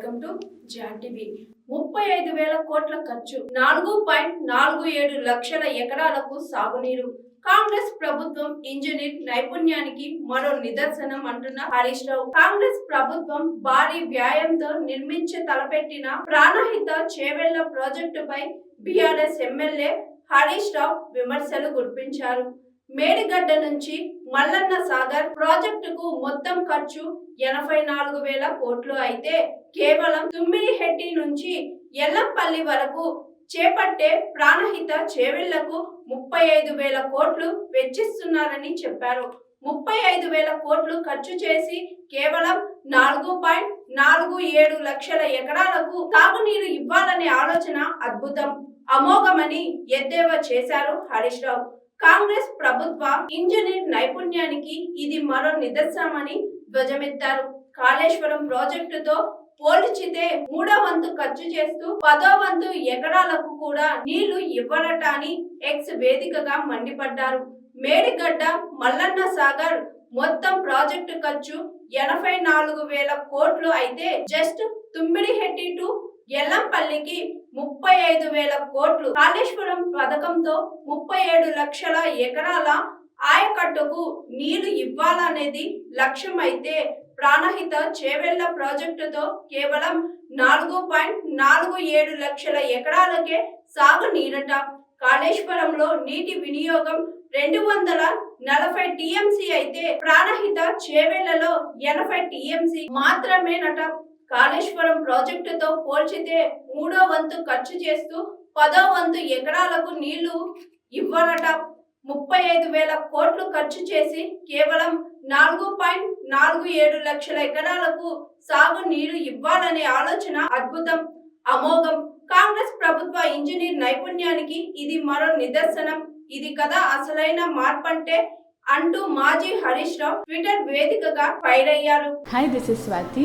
Welcome to TV. ముప్పై ఐదు వేల కోట్ల ఖర్చు నాలుగు పాయింట్ నాలుగు ఏడు లక్షల ఎకరాలకు సాగునీరు. కాంగ్రెస్ ప్రభుత్వం ఇంజనీర్ నైపుణ్యానికి మరో నిదర్శనం అంటున్న హరీష్ రావు. కాంగ్రెస్ ప్రభుత్వం భారీ వ్యాయంతో నిర్మించే తలపెట్టిన ప్రాణహిత చేవెళ్ళ ప్రాజెక్టుపై బీఆర్ఎస్ ఎమ్మెల్యే హరీష్ రావు విమర్శలు గుర్పించారు మేడిగడ్డ నుంచి మల్లన్న సాగర్ ప్రాజెక్టుకు మొత్తం ఖర్చు ఎనభై నాలుగు వేల కోట్లు అయితే కేవలం తుమ్మిడిహెట్టి నుంచి ఎల్లంపల్లి వరకు చేపట్టే ప్రాణహిత చేవెళ్ళకు ముప్పై ఐదు వేల కోట్లు వెచ్చిస్తున్నారని చెప్పారు. ముప్పై ఐదు వేల కోట్లు ఖర్చు చేసి కేవలం నాలుగు పాయింట్ నాలుగు ఏడు లక్షల ఎకరాలకు తాగునీరు ఇవ్వాలనే ఆలోచన అద్భుతం. అమోఘమని ఎద్దేవా చేశారు హరీష్ రావు. కాంగ్రెస్ ప్రభుత్వ ఇంజనీర్ నైపుణ్యానికి ఇది మరో నిదర్శనమని ధ్వజమెత్తారు. కాళేశ్వరం ప్రాజెక్టుతో పోల్చితే మూడో వంతు ఖర్చు చేస్తూ పదో వంతు ఎకరాలకు కూడా నీళ్ళు ఇవ్వరటాని ఎక్స్ వేదికగా మండిపడ్డారు. మేడిగడ్డ మల్లన్న సాగర్ మొత్తం ప్రాజెక్టు ఖర్చు ఎనభై నాలుగు వేల కోట్లు అయితే జస్ట్ తుమ్మిడిహెట్టి టు ఎల్లంపల్లికి ముప్పై ఐదు వేల కోట్లు. కాళేశ్వరం పథకంతో ముప్పై ఏడు లక్షల ఎకరాల ఆయకట్టుకు నీళ్ళు ఇవ్వాలనేది లక్ష్యం అయితే ప్రాణహిత చేవెళ్ళ ప్రాజెక్టుతో కేవలం నాలుగు పాయింట్ నాలుగు ఏడు లక్షల ఎకరాలకే సాగు నీరట కాళేశ్వరంలో నీటి వినియోగం రెండు వందల నలభై టీఎంసీ అయితే ప్రాణహిత చేవేళ్ళలో ఎనభై టీఎంసీ మాత్రమేనట. కాళేశ్వరం ప్రాజెక్టుతో పోల్చితే మూడో వంతు ఖర్చు చేస్తూ పదో వంతు ఎకరాలకు నీళ్ళు ఇవ్వరట ముప్పై ఐదు వేల కోట్లు ఖర్చు చేసి కేవలం నాలుగు పాయింట్ నాలుగు ఏడు లక్షల ఎకరాలకు సాగు నీరు ఇవ్వాలనే ఆలోచన అద్భుతం. అమోఘం. కాంగ్రెస్ ప్రభుత్వ ఇంజనీర్ నైపుణ్యానికి ఇది మరో నిదర్శనం. ఇది కదా అసలైన మార్పంటే అంటూ మాజీ హరీష్ రావు ట్విట్టర్ వేదికగా ఫైర్ అయ్యారు. Hi this is Swathi